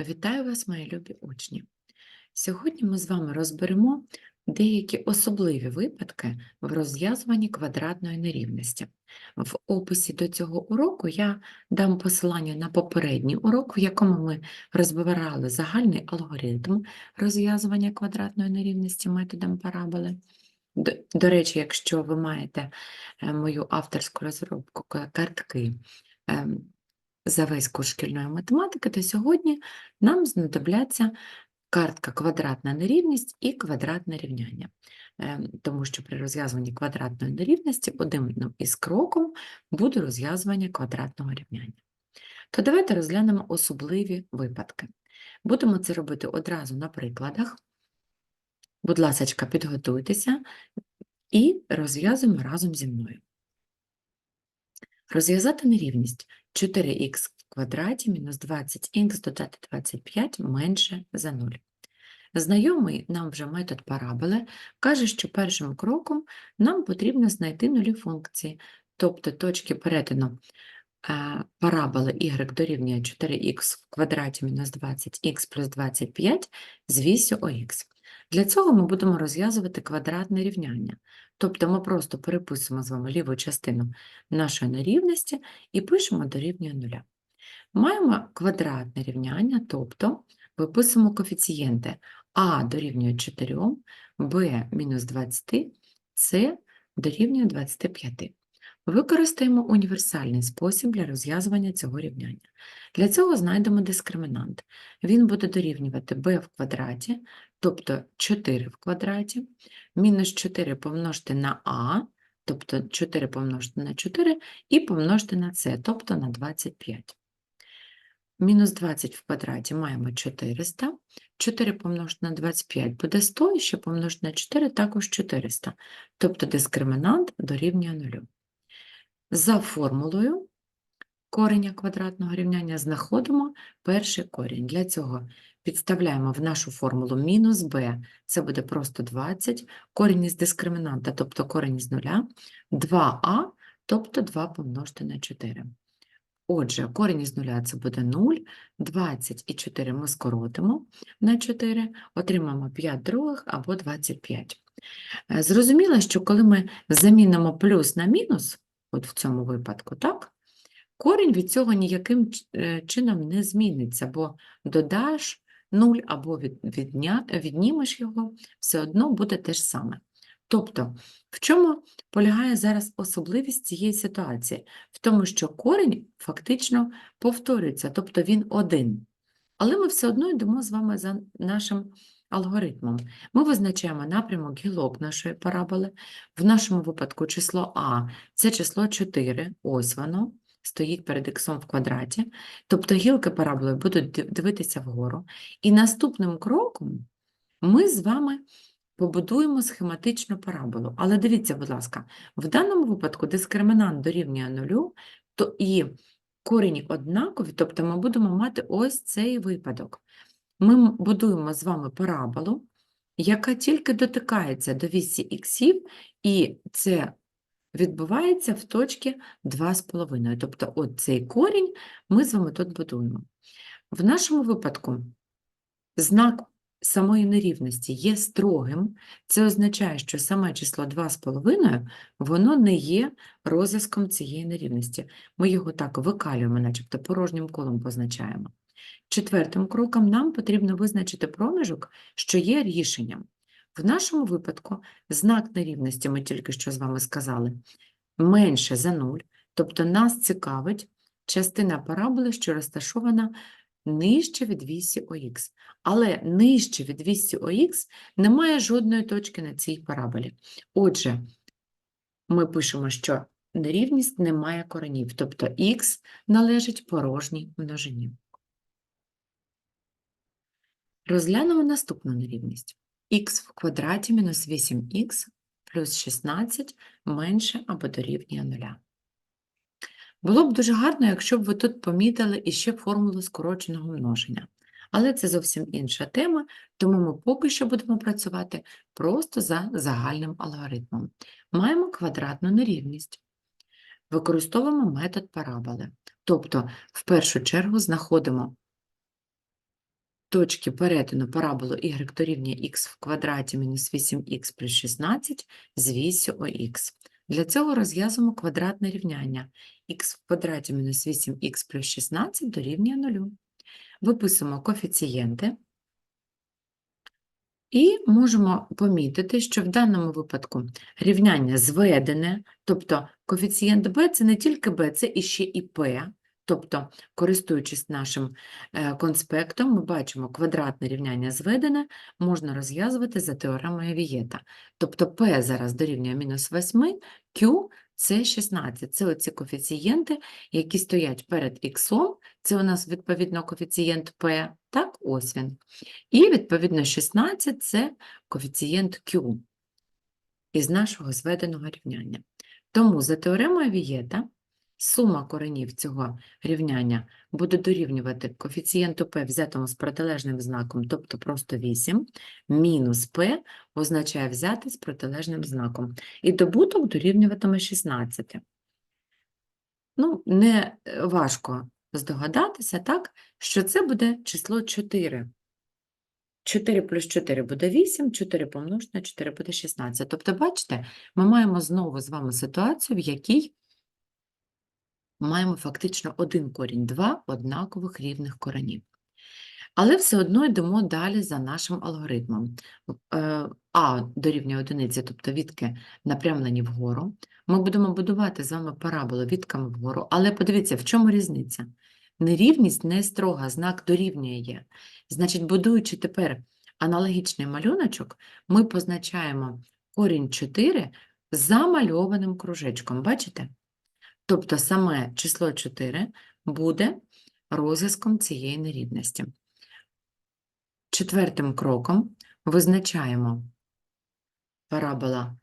Вітаю вас, мої любі учні! Сьогодні ми з вами розберемо деякі особливі випадки в розв'язуванні квадратної нерівності. В описі до цього уроку я дам посилання на попередній урок, в якому ми розбирали загальний алгоритм розв'язування квадратної нерівності методом параболи. До, до речі, якщо ви маєте е, мою авторську розробку картки ем, за весь курс шкільної математики, то сьогодні нам знадобляться картка квадратна нерівність і квадратне рівняння. Ем, Тому що при розв'язуванні квадратної нерівності одним із кроком буде розв'язування квадратного рівняння. То давайте розглянемо особливі випадки. Будемо це робити одразу на прикладах. Будь ласка, підготуйтеся і розв'язуємо разом зі мною. Розв'язати нерівність 4х в квадраті мінус 20х додати 25 менше за 0. Знайомий нам вже метод параболи каже, що першим кроком нам потрібно знайти нулі функції, тобто точки перетину е, параболи y дорівнює 4х в квадраті мінус 20х плюс 25 з вісю ОХ. Для цього ми будемо розв'язувати квадратне рівняння. Тобто ми просто переписуємо з вами ліву частину нашої нерівності і пишемо дорівнює нуля. Маємо квадратне рівняння, тобто виписуємо коефіцієнти а дорівнює 4, b мінус 20, c дорівнює 25. Використаємо універсальний спосіб для розв'язування цього рівняння. Для цього знайдемо дискримінант. Він буде дорівнювати b в квадраті, тобто 4 в квадраті, мінус 4 помножити на а, тобто 4 помножити на 4, і помножити на c, тобто на 25. Мінус 20 в квадраті маємо 400, 4 помножити на 25 буде 100, і ще помножити на 4 також 400, тобто дискримінант дорівнює 0. За формулою кореня квадратного рівняння знаходимо перший корінь. Для цього підставляємо в нашу формулу мінус b, це буде просто 20, корінь із дискримінанта, тобто корінь із нуля, 2а, тобто 2 помножити на 4. Отже, корінь із нуля це буде 0, 20 і 4 ми скоротимо на 4, отримаємо 5 других або 25. Е, Зрозуміло, що коли ми замінимо плюс на мінус, от в цьому випадку, так, корінь від цього ніяким е, чином не зміниться, бо додаш 0 або від, відня, віднімеш його, все одно буде те ж саме. Тобто, в чому полягає зараз особливість цієї ситуації? В тому, що корінь фактично повторюється, тобто він один. Але ми все одно йдемо з вами за нашим алгоритмом. Ми визначаємо напрямок гілок нашої параболи. В нашому випадку число А це число 4, ось воно, стоїть перед іксом в квадраті. Тобто гілки параболи будуть дивитися вгору. І наступним кроком ми з вами побудуємо схематичну параболу. Але дивіться, будь ласка, в даному випадку дискримінант дорівнює нулю, то і корені однакові, тобто ми будемо мати ось цей випадок. Ми будуємо з вами параболу, яка тільки дотикається до вісі іксів, і це відбувається в точці 2,5. Тобто от цей корінь ми з вами тут будуємо. В нашому випадку знак самої нерівності є строгим, це означає, що саме число 2,5 воно не є розв'язком цієї нерівності. Ми його так викалюємо, начебто порожнім колом позначаємо. Четвертим кроком нам потрібно визначити проміжок, що є рішенням. В нашому випадку знак нерівності, ми тільки що з вами сказали, менше за 0, тобто нас цікавить частина параболи, що розташована нижче від вісі ОХ. Але нижче від вісі ОХ немає жодної точки на цій параболі. Отже, ми пишемо, що нерівність не має коренів, тобто х належить порожній множині. Розглянемо наступну нерівність. Х в квадраті мінус 8х плюс 16 менше або дорівнює 0. Було б дуже гарно, якщо б ви тут помітили іще формулу скороченого множення. Але це зовсім інша тема, тому ми поки що будемо працювати просто за загальним алгоритмом. Маємо квадратну нерівність. Використовуємо метод параболи. Тобто, в першу чергу знаходимо точки перетину параболу y дорівнює x в квадраті мінус 8х плюс 16 з вісю ОХ. Для цього розв'язуємо квадратне рівняння. х в квадраті мінус 8х плюс 16 дорівнює 0. Виписуємо коефіцієнти. І можемо помітити, що в даному випадку рівняння зведене, тобто коефіцієнт b – це не тільки b, це іще і p. Тобто, користуючись нашим е, конспектом, ми бачимо квадратне рівняння зведене, можна розв'язувати за теоремою Вієта. Тобто p зараз дорівнює мінус 8, q – це 16. Це оці коефіцієнти, які стоять перед х, це у нас відповідно коефіцієнт p, так, ось він. І, відповідно, 16 – це коефіцієнт Q із нашого зведеного рівняння. Тому за теоремою Вієта сума коренів цього рівняння буде дорівнювати коефіцієнту p, взятому з протилежним знаком, тобто просто 8, мінус p означає взяти з протилежним знаком. І добуток дорівнюватиме 16. Ну, не е, важко здогадатися, так, що це буде число 4. 4 плюс 4 буде 8, 4 помножити на 4 буде 16. Тобто, бачите, ми маємо знову з вами ситуацію, в якій маємо фактично один корінь, два однакових рівних коренів. Але все одно йдемо далі за нашим алгоритмом. Е, А дорівнює одиниці, тобто відки напрямлені вгору. Ми будемо будувати з вами параболу відками вгору, але подивіться, в чому різниця? Нерівність не строга, знак дорівнює є. Значить, будуючи тепер аналогічний малюночок, ми позначаємо корінь 4 замальованим кружечком. Бачите? Тобто саме число 4 буде розв'язком цієї нерівності. Четвертим кроком визначаємо парабола.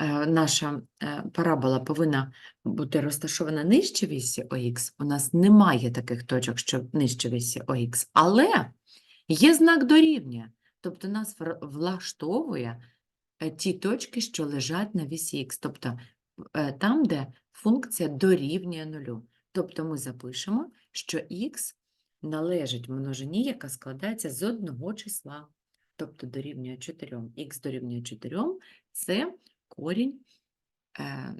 е, Наша е, парабола повинна бути розташована нижче вісі ОХ. У нас немає таких точок, що нижче вісі ОХ, але є знак дорівнює. Тобто нас влаштовує е, ті точки, що лежать на вісі Х, тобто там, де функція дорівнює нулю. Тобто ми запишемо, що х належить множині, яка складається з одного числа, тобто дорівнює 4. х дорівнює 4 – це корінь е,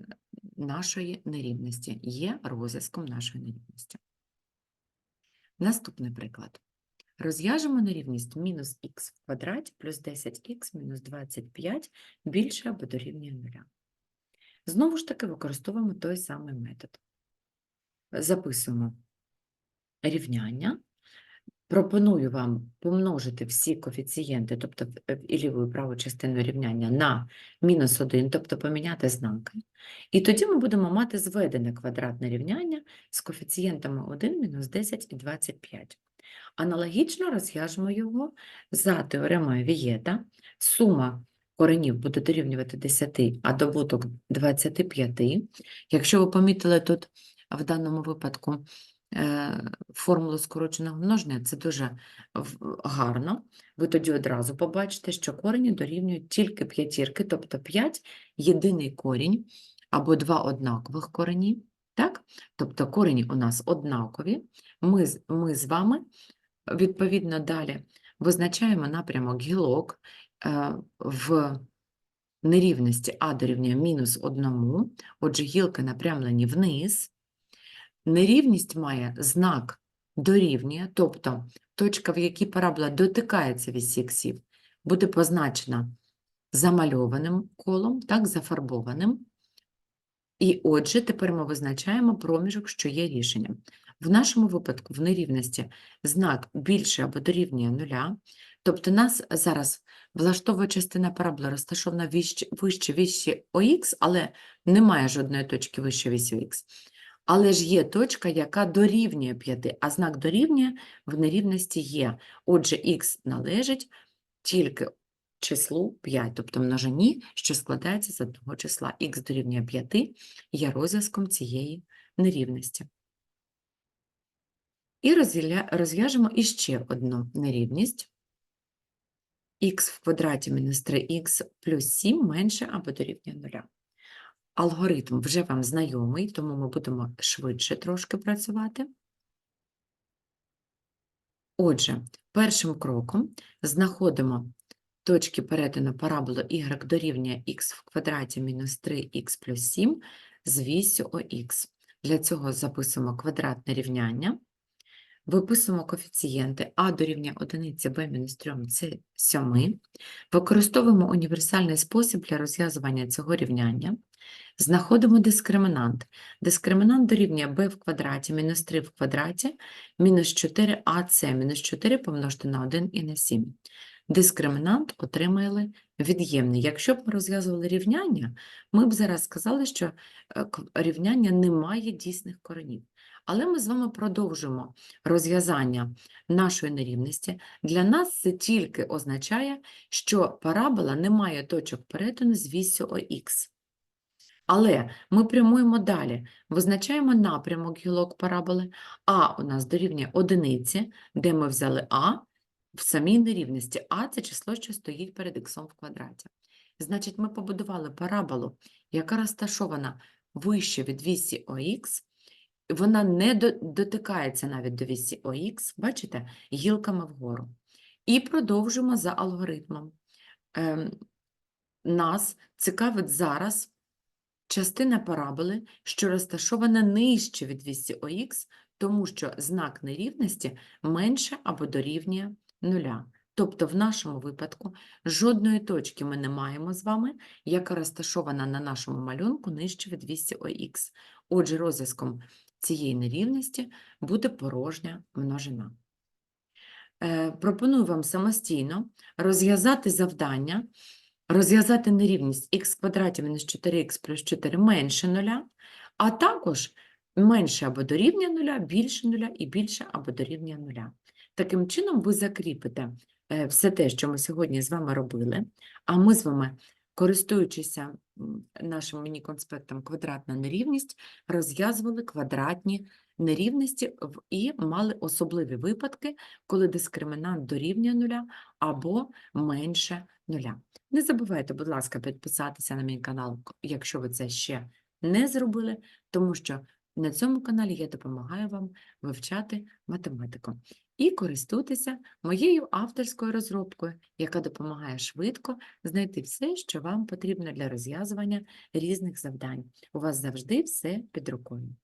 нашої нерівності, є розв'язком нашої нерівності. Наступний приклад. Розв'яжемо нерівність мінус х в квадраті плюс 10х мінус 25 більше або дорівнює 0. Знову ж таки використовуємо той самий метод. Записуємо рівняння. Пропоную вам помножити всі коефіцієнти, тобто і ліву і праву частину рівняння на мінус 1, тобто поміняти знаки. І тоді ми будемо мати зведене квадратне рівняння з коефіцієнтами 1, мінус 10 і 25. Аналогічно розв'яжемо його за теоремою Вієта. Сума коренів буде дорівнювати 10, а добуток 25. Якщо ви помітили тут в даному випадку е, формулу скороченого множення, це дуже гарно. Ви тоді одразу побачите, що корені дорівнюють тільки п'ятірки, тобто 5 – єдиний корінь або два однакових корені. Так? Тобто корені у нас однакові. Ми, ми з вами відповідно далі визначаємо напрямок гілок в нерівності а дорівнює мінус 1, отже, гілки напрямлені вниз. Нерівність має знак дорівнює, тобто точка, в якій парабола дотикається вісі іксів, буде позначена замальованим колом, так, зафарбованим. І отже, тепер ми визначаємо проміжок, що є рішенням. В нашому випадку в нерівності знак більше або дорівнює нуля, тобто нас зараз влаштовує частина параболи розташована вище, вище віщі ОХ, але немає жодної точки вище вісі х. Але ж є точка, яка дорівнює 5, а знак дорівнює в нерівності є. Отже, х належить тільки числу 5, тобто множині, що складається з одного числа. х дорівнює 5 є розв'язком цієї нерівності. І розв'яжемо іще одну нерівність. Х в квадраті мінус 3х плюс 7 менше або дорівнює 0. Алгоритм вже вам знайомий, тому ми будемо швидше трошки працювати. Отже, Першим кроком знаходимо точки перетину параболи y дорівнює x в квадраті мінус 3x плюс 7 з вісю ОХ. Для цього записуємо квадратне рівняння, виписуємо коефіцієнти а дорівнює 1, b мінус 3 – це 7. Використовуємо універсальний спосіб для розв'язування цього рівняння. Знаходимо дискримінант. Дискримінант дорівнює b в квадраті мінус 3 в квадраті мінус 4ac мінус 4 помножити на 1 і на 7. Дискримінант отримали від'ємний. Якщо б ми розв'язували рівняння, ми б зараз сказали, що е, рівняння не має дійсних коренів. Але ми з вами продовжимо розв'язання нашої нерівності. Для нас це тільки означає, що парабола не має точок перетину з вісю ОХ. Але ми прямуємо далі, визначаємо напрямок гілок параболи, а у нас дорівнює одиниці, де ми взяли а в самій нерівності. А це число, що стоїть перед х в квадраті. Значить, ми побудували параболу, яка розташована вище від вісі ОХ, вона не до- дотикається навіть до вісі ОХ, бачите, гілками вгору. І продовжимо за алгоритмом. Ем, нас цікавить зараз частина параболи, що розташована нижче від вісі ОХ, тому що знак нерівності менше або дорівнює нуля. Тобто в нашому випадку жодної точки ми не маємо з вами, яка розташована на нашому малюнку нижче від вісі ОХ. Отже, розв'язком цієї нерівності буде порожня множина. Е, Пропоную вам самостійно розв'язати завдання, розв'язати нерівність х квадраті мінус 4х плюс 4 менше нуля, а також менше або дорівнює нуля, більше нуля і більше або дорівнює нуля. Таким чином ви закріпите е, все те, що ми сьогодні з вами робили, а ми з вами, користуючися нашим міні-конспектом «Квадратна нерівність», розв'язували квадратні нерівності і мали особливі випадки, коли дискримінант дорівнює нуля або менше нуля. Не забувайте, будь ласка, підписатися на мій канал, якщо ви це ще не зробили, тому що на цьому каналі я допомагаю вам вивчати математику і користуйтеся моєю авторською розробкою, яка допомагає швидко знайти все, що вам потрібно для розв'язування різних завдань. У вас завжди все під рукою.